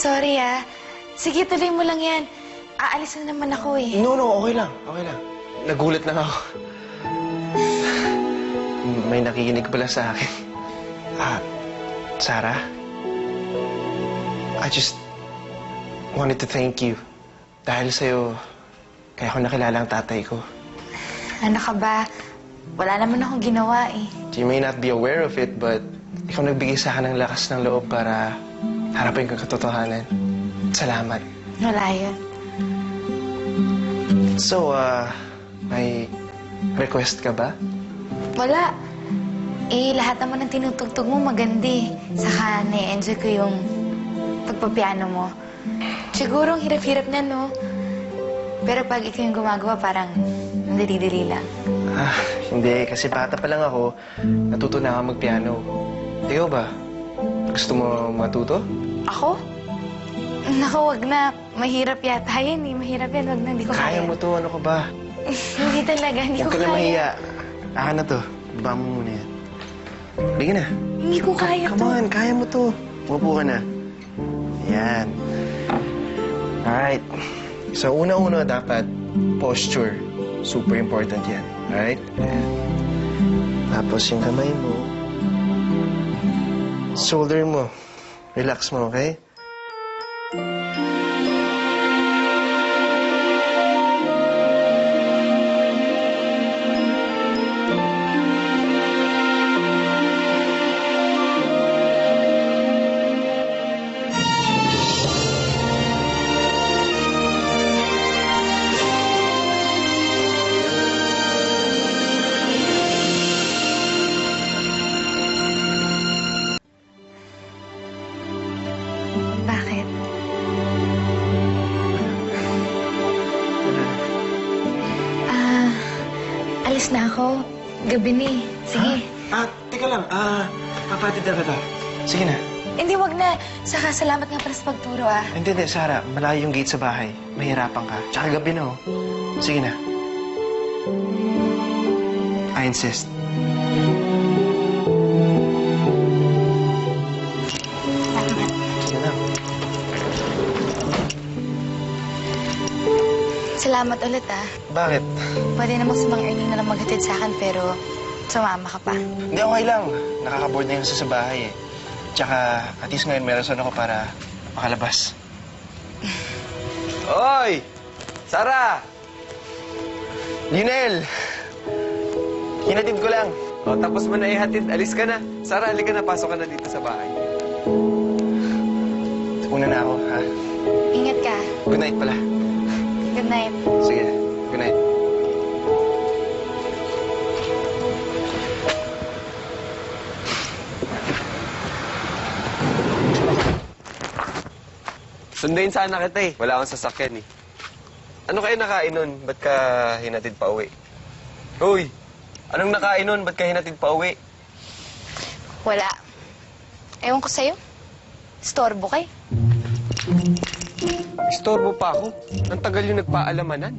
Sorry ah. Sige, tuloy mo lang yan. Aalis na naman ako eh. No, no, okay lang. Okay lang. Nagulat lang ako. May nakikinig pala sa akin. Ah, Sarah? I just wanted to thank you. Dahil sa'yo, kaya ako nakilala ang tatay ko. Ano ka ba? Wala naman akong ginawa eh. You may not be aware of it, but ikaw nagbigay sa akin ng lakas ng loob para harapin ko katotohanan. Salamat. Wala yun. So, uh, may request ka ba? Wala. Eh, lahat naman ng tinutugtog mo magandi. Saka na-enjoy ko yung pagpapiano mo. Siguro ang hirap-hirap na, no? Pero pag ikaw yung gumagawa, parang ang dali-dali lang. Ah, hindi. Kasi bata pa lang ako, natuto na ako magpiano. Ikaw ba? Gusto mo matuto? Ako? Naku, wag na. Mahirap yata yan eh. Mahirap yan. Wag na, hindi ko Kaya kaya. mo to, ano ka ba? hindi talaga, hindi Huwag ko ka na kaya. mahiya. Akin na to. Baba mo muna yan. Bigyan na. Hindi ko kaya Come to. on, kaya mo to. Umupo ka na. Yan. Alright. So, una-una dapat posture. Super important yan. Alright? Ayan. Tapos yung kamay mo. Shoulder mo. Relax mo, okay? Alis na ako. Gabi ni. Sige. Ah, teka lang. Ah, papatid na kita. Sige na. Hindi, wag na. Saka salamat nga pala sa pagturo, ah. Hindi, hindi, Sarah. Malayo yung gate sa bahay. Mahirapan ka. Tsaka gabi na, oh. Sige na. I insist. Salamat ulit, ah. Bakit? Pwede namang sa mga earning na lang maghatid sa akin, pero sumama ka pa. Hindi, okay lang. Nakaka-board na yun sa sa bahay, eh. Tsaka, at least ngayon may rason ako para makalabas. Oy! Sara! Lionel! Hinatid ko lang. O, tapos mo na ihatid. Alis ka na. Sara, halika na. Pasok ka na dito sa bahay. Una na ako, ha? Ingat ka. Good night pala. Good night. Sige, good night. Sunduin sana kita eh. Wala akong sasakyan eh. Ano kayo nakain nun? Ba't ka hinatid pa uwi? Uy! Anong nakain nun? Ba't ka hinatid pa uwi? Wala. Ewan ko sa'yo. Storbo kay. Istorbo pa ako. Ang tagal yung nagpaalamanan.